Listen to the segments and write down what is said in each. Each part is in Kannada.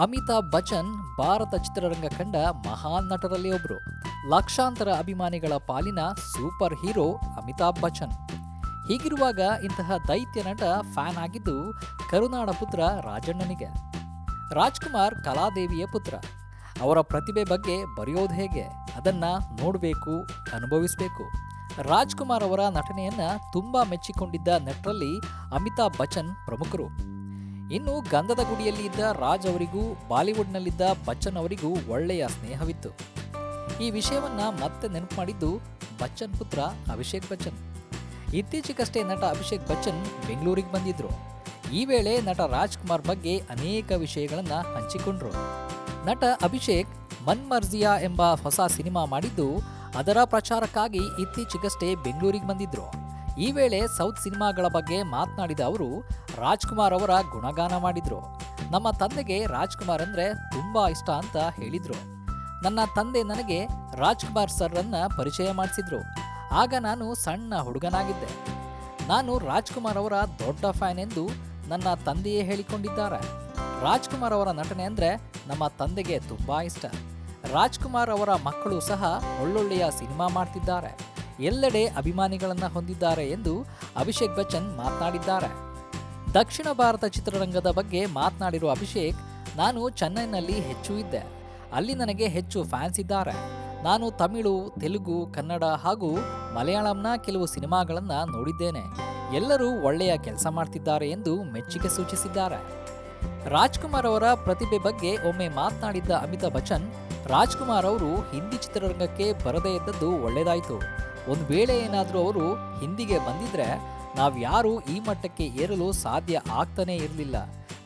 ಅಮಿತಾಬ್ ಬಚ್ಚನ್ ಭಾರತ ಚಿತ್ರರಂಗ ಕಂಡ ಮಹಾನ್ ನಟರಲ್ಲಿ ಒಬ್ರು. ಲಕ್ಷಾಂತರ ಅಭಿಮಾನಿಗಳ ಪಾಲಿನ ಸೂಪರ್ ಹೀರೋ ಅಮಿತಾಬ್ ಬಚ್ಚನ್. ಹೀಗಿರುವಾಗ ಇಂತಹ ದೈತ್ಯ ನಟ ಫ್ಯಾನ್ ಆಗಿದ್ದು ಕರುನಾಡ ಪುತ್ರ ರಾಜಣ್ಣನಿಗೆ. ರಾಜ್ಕುಮಾರ್ ಕಲಾದೇವಿಯ ಪುತ್ರ. ಅವರ ಪ್ರತಿಭೆ ಬಗ್ಗೆ ಬರೆಯೋದು ಹೇಗೆ? ಅದನ್ನ ನೋಡಬೇಕು, ಅನುಭವಿಸಬೇಕು. ರಾಜ್ಕುಮಾರ್ ಅವರ ನಟನೆಯನ್ನ ತುಂಬಾ ಮೆಚ್ಚಿಕೊಂಡಿದ್ದ ನಟರಲ್ಲಿ ಅಮಿತಾಬ್ ಬಚ್ಚನ್ ಪ್ರಮುಖರು. ಇನ್ನು ಗಂಧದ ಗುಡಿಯಲ್ಲಿ ಇದ್ದ ರಾಜ್ ಅವರಿಗೂ, ಬಾಲಿವುಡ್ನಲ್ಲಿದ್ದ ಬಚ್ಚನ್ ಅವರಿಗೂ ಒಳ್ಳೆಯ ಸ್ನೇಹವಿತ್ತು. ಈ ವಿಷಯವನ್ನ ಮತ್ತೆ ನೆನಪು ಮಾಡಿದ್ದು ಬಚ್ಚನ್ ಪುತ್ರ ಅಭಿಷೇಕ್ ಬಚ್ಚನ್. ಇತ್ತೀಚೆಗಷ್ಟೇ ನಟ ಅಭಿಷೇಕ್ ಬಚ್ಚನ್ ಬೆಂಗಳೂರಿಗೆ ಬಂದಿದ್ರು. ಈ ವೇಳೆ ನಟ ರಾಜ್ಕುಮಾರ್ ಬಗ್ಗೆ ಅನೇಕ ವಿಷಯಗಳನ್ನು ಹಂಚಿಕೊಂಡ್ರು. ನಟ ಅಭಿಷೇಕ್ ಮನ್ಮರ್ಜಿಯಾ ಎಂಬ ಹೊಸ ಸಿನಿಮಾ ಮಾಡಿದ್ದು ಅದರ ಪ್ರಚಾರಕ್ಕಾಗಿ ಇತ್ತೀಚೆಗಷ್ಟೇ ಬೆಂಗಳೂರಿಗೆ ಬಂದಿದ್ರು. ಈ ವೇಳೆ ಸೌತ್ ಸಿನಿಮಾಗಳ ಬಗ್ಗೆ ಮಾತನಾಡಿದ ಅವರು, ರಾಜ್ಕುಮಾರ್ ಅವರ ಗುಣಗಾನ ಮಾಡಿದ್ರು. ನಮ್ಮ ತಂದೆಗೆ ರಾಜ್ಕುಮಾರ್ ಅಂದ್ರೆ ತುಂಬಾ ಇಷ್ಟ ಅಂತ ಹೇಳಿದರು. ನನ್ನ ತಂದೆ ನನಗೆ ರಾಜ್ಕುಮಾರ್ ಸರ್ ಅನ್ನ ಪರಿಚಯ ಮಾಡಿಸಿದ್ರು. ಆಗ ನಾನು ಸಣ್ಣ ಹುಡುಗನಾಗಿದ್ದೆ. ನಾನು ರಾಜ್ಕುಮಾರ್ ಅವರ ದೊಡ್ಡ ಫ್ಯಾನ್ ಎಂದು ನನ್ನ ತಂದೆಯೇ ಹೇಳಿಕೊಂಡಿದ್ದಾರೆ. ರಾಜ್ಕುಮಾರ್ ಅವರ ನಟನೆ ಅಂದ್ರೆ ನಮ್ಮ ತಂದೆಗೆ ತುಂಬಾ ಇಷ್ಟ. ರಾಜ್ಕುಮಾರ್ ಅವರ ಮಕ್ಕಳು ಸಹ ಒಳ್ಳೊಳ್ಳೆಯ ಸಿನಿಮಾ ಮಾಡ್ತಿದ್ದಾರೆ. ಎಲ್ಲೆಡೆ ಅಭಿಮಾನಿಗಳನ್ನು ಹೊಂದಿದ್ದಾರೆ ಎಂದು ಅಭಿಷೇಕ್ ಬಚ್ಚನ್ ಮಾತನಾಡಿದ್ದಾರೆ. ದಕ್ಷಿಣ ಭಾರತ ಚಿತ್ರರಂಗದ ಬಗ್ಗೆ ಮಾತನಾಡಿರುವ ಅಭಿಷೇಕ್, ನಾನು ಚೆನ್ನೈನಲ್ಲಿ ಹೆಚ್ಚು ಇದ್ದೆ. ಅಲ್ಲಿ ನನಗೆ ಹೆಚ್ಚು ಫ್ಯಾನ್ಸ್ ಇದ್ದಾರೆ. ನಾನು ತಮಿಳು, ತೆಲುಗು, ಕನ್ನಡ ಹಾಗೂ ಮಲಯಾಳಂನ ಕೆಲವು ಸಿನಿಮಾಗಳನ್ನು ನೋಡಿದ್ದೇನೆ. ಎಲ್ಲರೂ ಒಳ್ಳೆಯ ಕೆಲಸ ಮಾಡ್ತಿದ್ದಾರೆ ಎಂದು ಮೆಚ್ಚುಗೆ ಸೂಚಿಸಿದ್ದಾರೆ. ರಾಜ್ಕುಮಾರ್ ಅವರ ಪ್ರತಿಭೆ ಬಗ್ಗೆ ಒಮ್ಮೆ ಮಾತನಾಡಿದ್ದ ಅಮಿತಾಬ್ ಬಚ್ಚನ್, ರಾಜ್ಕುಮಾರ್ ಅವರು ಹಿಂದಿ ಚಿತ್ರರಂಗಕ್ಕೆ ಬರದೇ ಇದ್ದದ್ದು ಒಳ್ಳೆಯದಾಯಿತು ಒಂದು ವೇಳೆ ಏನಾದರೂ ಅವರು ಹಿಂದಿಗೆ ಬಂದಿದ್ರೆ ನಾವ್ಯಾರೂ ಈ ಮಟ್ಟಕ್ಕೆ ಏರಲು ಸಾಧ್ಯ ಆಗ್ತಾನೇ ಇರಲಿಲ್ಲ.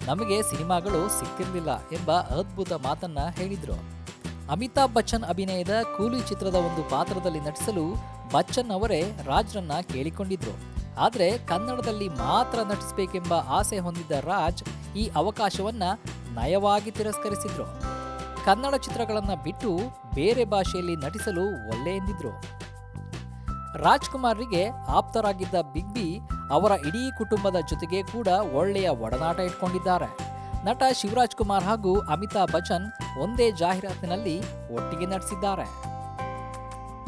ನಮಗೆ ಸಿನಿಮಾಗಳು ಸಿಕ್ತಿರಲಿಲ್ಲ ಎಂಬ ಅದ್ಭುತ ಮಾತನ್ನ ಹೇಳಿದರು. ಅಮಿತಾಬ್ ಬಚ್ಚನ್ ಅಭಿನಯದ ಕೂಲಿ ಚಿತ್ರದ ಒಂದು ಪಾತ್ರದಲ್ಲಿ ನಟಿಸಲು ಬಚ್ಚನ್ ಅವರೇ ರಾಜ್ರನ್ನ ಕೇಳಿಕೊಂಡಿದ್ರು. ಆದರೆ ಕನ್ನಡದಲ್ಲಿ ಮಾತ್ರ ನಟಿಸಬೇಕೆಂಬ ಆಸೆ ಹೊಂದಿದ್ದ ರಾಜ್ ಈ ಅವಕಾಶವನ್ನ ನಯವಾಗಿ ತಿರಸ್ಕರಿಸಿದ್ರು. ಕನ್ನಡ ಚಿತ್ರಗಳನ್ನು ಬಿಟ್ಟು ಬೇರೆ ಭಾಷೆಯಲ್ಲಿ ನಟಿಸಲು ಒಲ್ಲೆ ಎಂದಿದ್ರು. ರಾಜ್ಕುಮಾರ್ರಿಗೆ ಆಪ್ತರಾಗಿದ್ದ ಬಿಗ್ ಬಿ ಅವರ ಇಡೀ ಕುಟುಂಬದ ಜೊತೆಗೆ ಕೂಡ ಒಳ್ಳೆಯ ಒಡನಾಟ ಇಟ್ಕೊಂಡಿದ್ದಾರೆ. ನಟ ಶಿವರಾಜ್ ಕುಮಾರ್ ಹಾಗೂ ಅಮಿತಾಬ್ ಬಚ್ಚನ್ ಒಂದೇ ಜಾಹೀರಾತಿನಲ್ಲಿ ಒಟ್ಟಿಗೆ ನಟಿಸಿದ್ದಾರೆ.